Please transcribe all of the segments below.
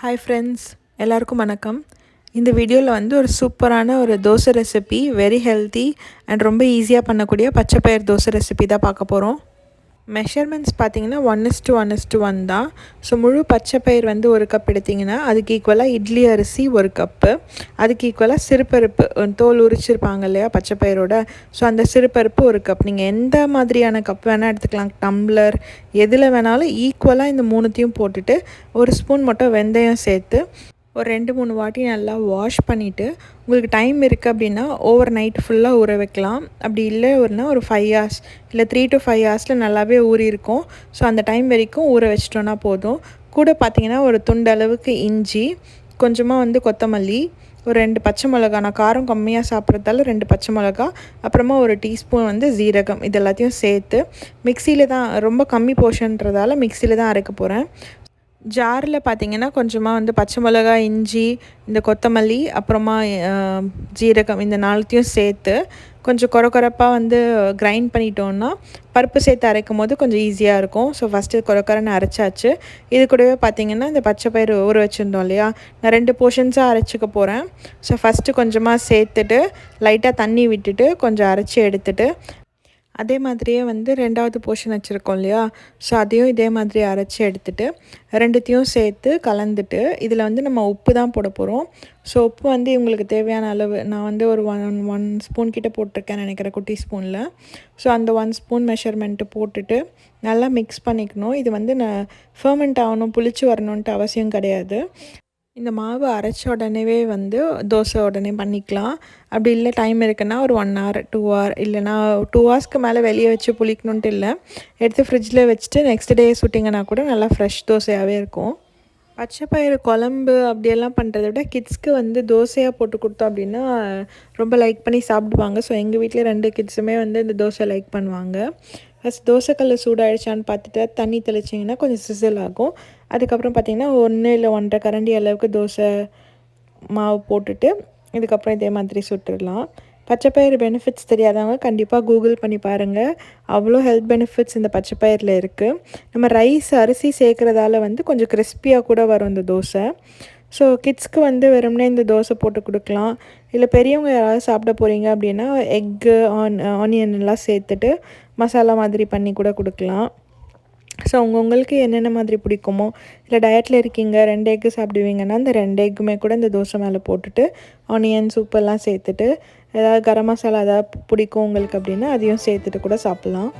Hi friends எல்லாருக்கும் வணக்கம். இந்த வீடியோவில் வந்து ஒரு சூப்பரான ஒரு dosa recipe very healthy and ரொம்ப ஈஸியாக பண்ணக்கூடிய பச்சைப்பயிர் தோசை ரெசிபி தான் பார்க்க போகிறோம் மெஷர்மெண்ட்ஸ் பார்த்தீங்கன்னா one is one is one தான். ஸோ முழு பச்சை பயிர் வந்து ஒரு கப் எடுத்திங்கன்னா அதுக்கு ஈக்குவலாக இட்லி அரிசி ஒரு கப்பு அதுக்கு ஈக்குவலாக சிறுபருப்பு தோல் உரிச்சிருப்பாங்க இல்லையா பச்சை பயிரோட. ஸோ அந்த சிறுபருப்பு ஒரு கப் நீங்கள் எந்த மாதிரியான கப் வேணால் எடுத்துக்கலாம். டம்ளர் எதில் வேணாலும் ஈக்குவலாக இந்த மூணுத்தையும் போட்டுட்டு ஒரு ஸ்பூன் மட்டும் வெந்தயம் சேர்த்து ஒரு ரெண்டு மூணு வாட்டி நல்லா வாஷ் பண்ணிவிட்டு உங்களுக்கு டைம் இருக்குது அப்படின்னா ஓவர் நைட் ஃபுல்லாக ஊற வைக்கலாம். அப்படி இல்லை ஒருனா ஒரு ஃபைவ் ஹார்ஸ் இல்லை த்ரீ டு ஃபைவ் ஹார்ஸில் நல்லாவே ஊறி இருக்கும். ஸோ அந்த டைம் வரைக்கும் ஊற வச்சிட்டோன்னா போதும். கூட பார்த்தீங்கன்னா ஒரு துண்டு அளவுக்கு இஞ்சி கொஞ்சமாக வந்து கொத்தமல்லி ஒரு ரெண்டு பச்சை மிளகா நான் காரம் கம்மியாக சாப்பிட்றதால ரெண்டு பச்சை மிளகா அப்புறமா ஒரு டீஸ்பூன் வந்து ஜீரகம் இது எல்லாத்தையும் சேர்த்து மிக்சியில் தான் ரொம்ப கம்மி போர்ஷன்றதால மிக்சியில் தான் அரைக்க போகிறேன் ஜாரில் பார்த்தீங்கன்னா கொஞ்சமாக வந்து பச்சை மிளகா இஞ்சி இந்த கொத்தமல்லி அப்புறமா ஜீரகம் இந்த நாலத்தையும் சேர்த்து கொஞ்சம் கொர கொரப்பாக வந்து கிரைண்ட் பண்ணிட்டோன்னா பருப்பு சேர்த்து அரைக்கும் போது கொஞ்சம் ஈஸியாக இருக்கும். ஸோ ஃபஸ்ட்டு கொர கொரன்னு அரைச்சாச்சு. இது கூடவே பார்த்தீங்கன்னா இந்த பச்சை பயிறு ஊற வச்சுருந்தோம் இல்லையா? நான் ரெண்டு போர்ஷன்ஸாக அரைச்சிக்க போகிறேன் ஸோ ஃபஸ்ட்டு கொஞ்சமாக சேர்த்துட்டு லைட்டாக தண்ணி விட்டுட்டு கொஞ்சம் அரைச்சி எடுத்துட்டு அதே மாதிரியே வந்து ரெண்டாவது போர்ஷன் வச்சுருக்கோம் இல்லையா? ஸோ அதையும் இதே மாதிரி அரைச்சி எடுத்துகிட்டு ரெண்டுத்தையும் சேர்த்து கலந்துட்டு இதில் வந்து நம்ம உப்பு தான் போட போகிறோம் ஸோ உப்பு வந்து இவங்களுக்கு தேவையான அளவு நான் வந்து ஒரு ஒன் ஒன் ஸ்பூன் கிட்டே போட்டிருக்கேன் நினைக்கிறேன் குட்டி ஸ்பூனில் ஸோ அந்த ஒன் ஸ்பூன் மெஷர்மெண்ட்டு போட்டுட்டு நல்லா மிக்ஸ் பண்ணிக்கணும். இது வந்து நான் ஃபர்மெண்ட் ஆகணும் புளிச்சு வரணுன்ட்டு அவசியம் கிடையாது. இந்த மாவு அரைச்ச உடனேவே வந்து தோசை உடனே பண்ணிக்கலாம். அப்படி இல்லை டைம் இருக்குன்னா ஒரு ஒன் ஹவர் டூ ஹவர் இல்லைனா டூ ஹவர்ஸ்க்கு மேலே வெளியே வச்சு புளிக்கணுன்ட்டு இல்லை. எடுத்து ஃப்ரிட்ஜில் வச்சுட்டு நெக்ஸ்ட் டே சுட்டிங்கன்னா கூட நல்லா ஃப்ரெஷ் தோசையாகவே இருக்கும். பச்சை பயிறு குழம்பு அப்படியெல்லாம் பண்ணுறத விட கிட்ஸ்க்கு வந்து தோசையாக போட்டு கொடுத்தோம் அப்படின்னா ரொம்ப லைக் பண்ணி சாப்பிடுவாங்க. ஸோ எங்கள் வீட்டில் ரெண்டு கிட்ஸுமே வந்து இந்த தோசை லைக் பண்ணுவாங்க. ஃபஸ்ட் தோசைக்கல் சூடாயிடுச்சான்னு பார்த்துட்டு தண்ணி தெளிச்சிங்கன்னா கொஞ்சம் சிசில் ஆகும். அதுக்கப்புறம் பார்த்திங்கன்னா ஒன்று இல்லை ஒன்றரை கரண்டி அளவுக்கு தோசை மாவு போட்டுட்டு இதுக்கப்புறம் இதே மாதிரி சுட்டுடலாம். பச்சைப்பயிறு பெனிஃபிட்ஸ் தெரியாதவங்க கண்டிப்பாக கூகுள் பண்ணி பாருங்கள் அவ்வளோ ஹெல்த் பெனிஃபிட்ஸ் இந்த பச்சைப்பயிரில் இருக்குது நம்ம ரைஸ் அரிசி சேர்க்குறதால வந்து கொஞ்சம் கிறிஸ்பியாக கூட வரும் இந்த தோசை. ஸோ கிட்ஸ்க்கு வந்து வெறும்னே இந்த தோசை போட்டு கொடுக்கலாம். இல்லை பெரியவங்க யாராவது சாப்பிட போகிறீங்க அப்படின்னா எக்கு ஆன் ஆனியன் எல்லாம் சேர்த்துட்டு மசாலா மாதிரி பண்ணி கூட கொடுக்கலாம். ஸோ உங்களுக்கு என்னென்ன மாதிரி பிடிக்குமோ இல்லை டயட்டில் இருக்கீங்க ரெண்டு எக்கு சாப்பிடுவீங்கன்னா அந்த ரெண்டு எக்குமே கூட இந்த தோசை மேலே போட்டுட்டு ஆனியன் சூப்பெல்லாம் சேர்த்துட்டு ஏதாவது கரம் மசாலா ஏதாவது பிடிக்கும் உங்களுக்கு அப்படின்னா அதையும் சேர்த்துட்டு கூட சாப்பிட்லாம்.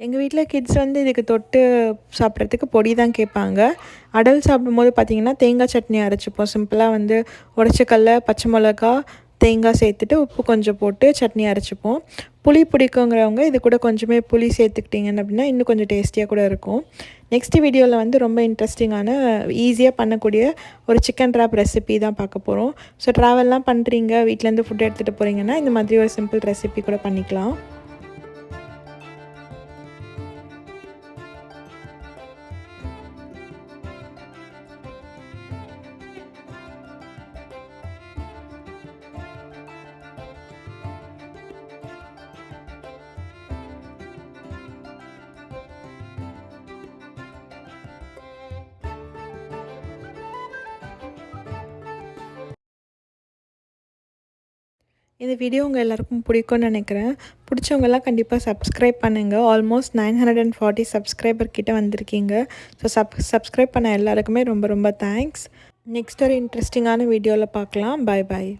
எங்கள் வீட்டில் கிட்ஸ் வந்து இதுக்கு தொட்டு சாப்பிட்றதுக்கு பொடி தான் கேட்பாங்க. அடல் சாப்பிடும்போது பார்த்தீங்கன்னா தேங்காய் சட்னி அரைச்சிப்போம். சிம்பிளாக வந்து உடச்சக்கல்ல பச்சை மிளகா தேங்காய் சேர்த்துட்டு உப்பு கொஞ்சம் போட்டு சட்னி அரைச்சிப்போம். புளி பிடிக்குங்கிறவங்க இது கூட கொஞ்சமே புளி சேர்த்துக்கிட்டிங்கன்னு அப்படின்னா இன்னும் கொஞ்சம் டேஸ்டியாக கூட இருக்கும். நெக்ஸ்ட் வீடியோவில் வந்து ரொம்ப இன்ட்ரெஸ்டிங்கான ஈஸியாக பண்ணக்கூடிய ஒரு சிக்கன் ட்ராப் ரெசிபி தான் பார்க்க போகிறோம் ஸோ ட்ராவல்லாம் பண்ணுறீங்க வீட்டிலேருந்து ஃபுட் எடுத்துகிட்டு போகிறீங்கன்னா இந்த மாதிரி ஒரு சிம்பிள் ரெசிபி கூட பண்ணிக்கலாம். இந்த வீடியோ உங்கள் எல்லாருக்கும் பிடிக்கும்னு நினைக்கிறேன். பிடிச்சவங்கெல்லாம் கண்டிப்பாக சப்ஸ்கிரைப் பண்ணுங்கள் almost nine hundred and forty subscriber கிட்டே வந்திருக்கீங்க. ஸோ சப் சப்ஸ்கிரைப் பண்ண எல்லாருக்குமே ரொம்ப ரொம்ப தேங்க்ஸ் நெக்ஸ்ட் ஒரு இன்ட்ரெஸ்டிங்கான வீடியோவில் பார்க்கலாம். Bye bye